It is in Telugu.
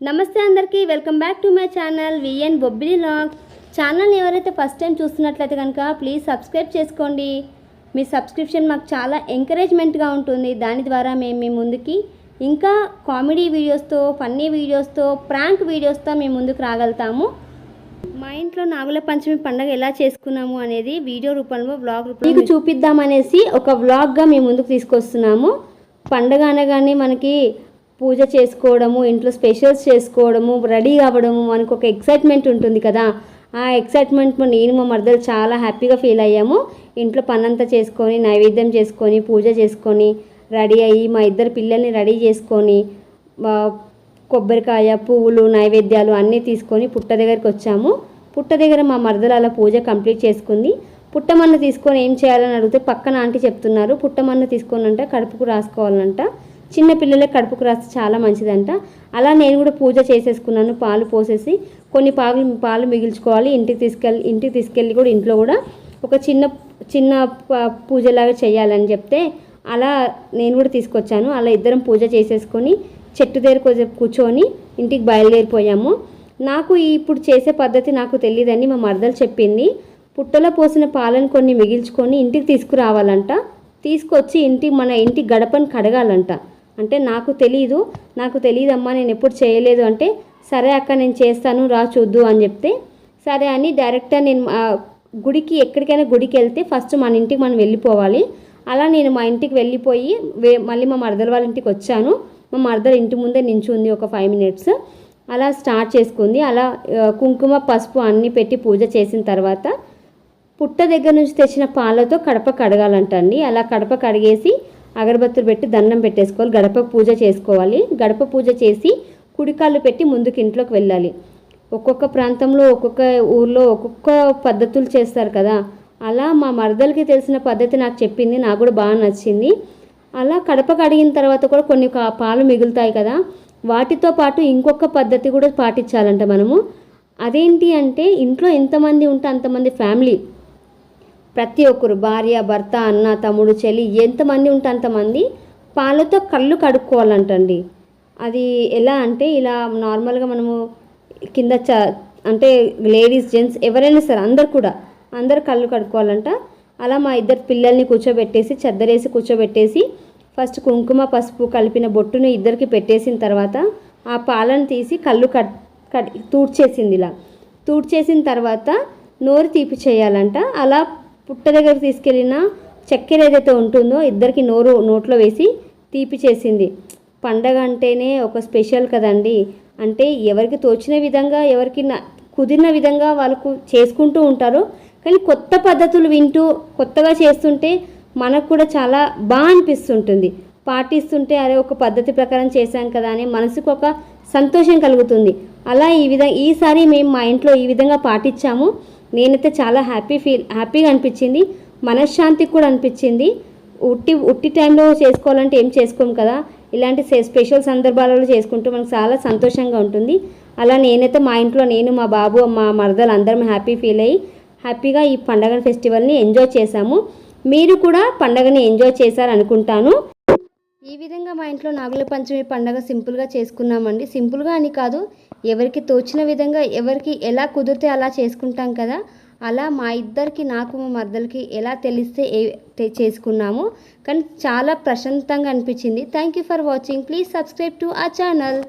నమస్తే అందరికీ welcome back to my channel VN Bobbili log. ఛానల్ని ఎవరైతే ఫస్ట్ టైం చూస్తున్నట్లయితే కనుక ప్లీజ్ సబ్స్క్రైబ్ చేసుకోండి. మీ సబ్స్క్రిప్షన్ మాకు చాలా ఎంకరేజ్మెంట్గా ఉంటుంది. దాని ద్వారా మేము మీ ముందుకి ఇంకా కామెడీ వీడియోస్తో ఫన్నీ వీడియోస్తో ప్రాంక్ వీడియోస్తో మేము ముందుకు రాగలుగుతాము. మా ఇంట్లో నాగుల పంచమి పండుగ ఎలా చేసుకున్నాము అనేది వీడియో రూపంలో వ్లాగ్ రూపంలో మీకు చూపిద్దామనేసి ఒక వ్లాగ్గా మేము ముందుకు తీసుకొస్తున్నాము. పండగ అనగానే మనకి పూజ చేసుకోవడము ఇంట్లో స్పెషల్స్ చేసుకోవడము రెడీ అవ్వడము మనకు ఒక ఎక్సైట్మెంట్ ఉంటుంది కదా. ఆ ఎక్సైట్మెంట్ నేను మా మరదలు చాలా హ్యాపీగా ఫీల్ అయ్యాము. ఇంట్లో పనంతా చేసుకొని నైవేద్యం చేసుకొని పూజ చేసుకొని రెడీ అయ్యి మా ఇద్దరు పిల్లల్ని రెడీ చేసుకొని కొబ్బరికాయ పువ్వులు నైవేద్యాలు అన్నీ తీసుకొని పుట్ట దగ్గరికి వచ్చాము. పుట్ట దగ్గర మా మరదలు అలా పూజ కంప్లీట్ చేసుకుంది. పుట్టమన్న తీసుకొని ఏం చేయాలని అడిగితే పక్కన ఆంటీ చెప్తున్నారు. పుట్టమన్న తీసుకొని అంటే కడుపుకు రాసుకోవాలంట. చిన్న పిల్లలకి కడుపుకు రాస్తే చాలా మంచిదంట. అలా నేను కూడా పూజ చేసేసుకున్నాను. పాలు పోసేసి కొన్ని పాలు పాలు మిగిల్చుకోవాలి. ఇంటికి తీసుకెళ్ళి ఇంటికి తీసుకెళ్ళి కూడా ఇంట్లో కూడా ఒక చిన్న చిన్న పూజలాగా చేయాలని చెప్తే అలా నేను కూడా తీసుకొచ్చాను. అలా ఇద్దరం పూజ చేసేసుకొని చెట్టు దగ్గర కొంచెం కూర్చొని ఇంటికి బయలుదేరిపోయాము. నాకు ఇప్పుడు చేసే పద్ధతి నాకు తెలియదని మా మరదలు చెప్పింది. పుట్టలో పోసిన పాలను కొన్ని మిగిల్చుకొని ఇంటికి తీసుకురావాలంట. తీసుకొచ్చి ఇంటి మన ఇంటి గడపను కడగాలంట. అంటే నాకు తెలీదు నాకు తెలియదమ్మా నేను ఎప్పుడు చేయలేదు అంటే సరే అక్క నేను చేస్తాను రా చూద్దు అని చెప్తే సరే అని డైరెక్ట్గా నేను గుడికి ఎక్కడికైనా గుడికి వెళ్తే ఫస్ట్ మన ఇంటికి మనం వెళ్ళిపోవాలి. అలా నేను మా ఇంటికి వెళ్ళిపోయి వే మళ్ళీ మా మరదల వాళ్ళ ఇంటికి వచ్చాను. మా మరదల ఇంటి ముందే నించుంది ఒక ఫైవ్ మినిట్స్ అలా స్టార్ట్ చేసుకుంది. అలా కుంకుమ పసుపు అన్నీ పెట్టి పూజ చేసిన తర్వాత పుట్ట దగ్గర నుంచి తెచ్చిన పాలతో కడప కడగాలంటండి. అలా కడప కడిగేసి అగరబత్తులు పెట్టి దండం పెట్టేసుకోవాలి. గడప పూజ చేసుకోవాలి. గడప పూజ చేసి కుడికాళ్ళు పెట్టి ముందుకు ఇంట్లోకి వెళ్ళాలి. ఒక్కొక్క ప్రాంతంలో ఒక్కొక్క ఊర్లో ఒక్కొక్క పద్ధతులు చేస్తారు కదా. అలా మా మరదలకి తెలిసిన పద్ధతి నాకు చెప్పింది. నాకు కూడా బాగా నచ్చింది. అలా కడప కడిగిన తర్వాత కూడా కొన్ని పాలు మిగులుతాయి కదా. వాటితో పాటు ఇంకొక పద్ధతి కూడా పాటించాలంట మనము. అదేంటి అంటే ఇంట్లో ఎంతమంది ఉంటే అంతమంది ఫ్యామిలీ ప్రతి ఒక్కరు భార్య భర్త అన్న తమ్ముడు చెల్లి ఎంతమంది ఉంటే అంతమంది పాలతో కళ్ళు కడుక్కోవాలంటండి. అది ఎలా అంటే ఇలా నార్మల్గా మనము కింద చ అంటే లేడీస్ జెంట్స్ ఎవరైనా సరే అందరు కూడా అందరు కళ్ళు కడుక్కోవాలంట. అలా మా ఇద్దరు పిల్లల్ని కూర్చోబెట్టేసి చెద్దరేసి కూర్చోబెట్టేసి ఫస్ట్ కుంకుమ పసుపు కలిపిన బొట్టును ఇద్దరికి పెట్టేసిన తర్వాత ఆ పాలను తీసి కళ్ళు కట్ కట్ తూడ్చేసింది ఇలా. తూడ్చేసిన తర్వాత నోరు తీపి చేయాలంట అలా పుట్ట దగ్గర తీసుకెళ్ళిన చక్కెర ఏదైతే ఉంటుందో ఇద్దరికి నోరు నోట్లో వేసి తీపి చేసింది. పండగ అంటేనే ఒక స్పెషల్ కదండి. అంటే ఎవరికి తోచిన విధంగా ఎవరికి కుదిరిన విధంగా వాళ్ళకు చేసుకుంటూ ఉంటారు. కానీ కొత్త పద్ధతులు వింటూ కొత్తగా చేస్తుంటే మనకు కూడా చాలా బాగా అనిపిస్తుంటుంది. పాటిస్తుంటే అరే ఒక పద్ధతి ప్రకారం చేశాం కదా అని మనసుకు ఒక సంతోషం కలుగుతుంది. అలా ఈ విధంగా ఈసారి మేము మా ఇంట్లో ఈ విధంగా పాటించాము. నేనైతే చాలా హ్యాపీ ఫీల్ హ్యాపీగా అనిపించింది. మనశ్శాంతికి కూడా అనిపించింది. ఉట్టి ఉట్టి టైంలో చేసుకోవాలంటే ఏం చేసుకోము కదా? ఇలాంటి స్పెషల్ సందర్భాలలో చేసుకుంటూ మనకు చాలా సంతోషంగా ఉంటుంది. అలా నేనైతే మా ఇంట్లో నేను మా బాబు మా మరదలు అందరం హ్యాపీ ఫీల్ అయ్యి హ్యాపీగా ఈ పండగ ఫెస్టివల్ని ఎంజాయ్ చేశాము. మీరు కూడా పండగని ఎంజాయ్ చేశారు అనుకుంటాను ఈ విధంగా మా ఇంట్లో నాగుల పంచమి పండగ సింపుల్గా చేసుకున్నామండి. సింపుల్గా అని కాదు ఎవరికి తోచిన విధంగా ఎవరికి ఎలా కుదిరితే అలా చేసుకుంటాం కదా. అలా మా ఇద్దరికి నాకు మా మర్దలకి ఎలా తెలిస్తే ఏ చేసుకున్నాము. కానీ చాలా ప్రశాంతంగా అనిపించింది. Thank you for watching please subscribe to ఆ ఛానల్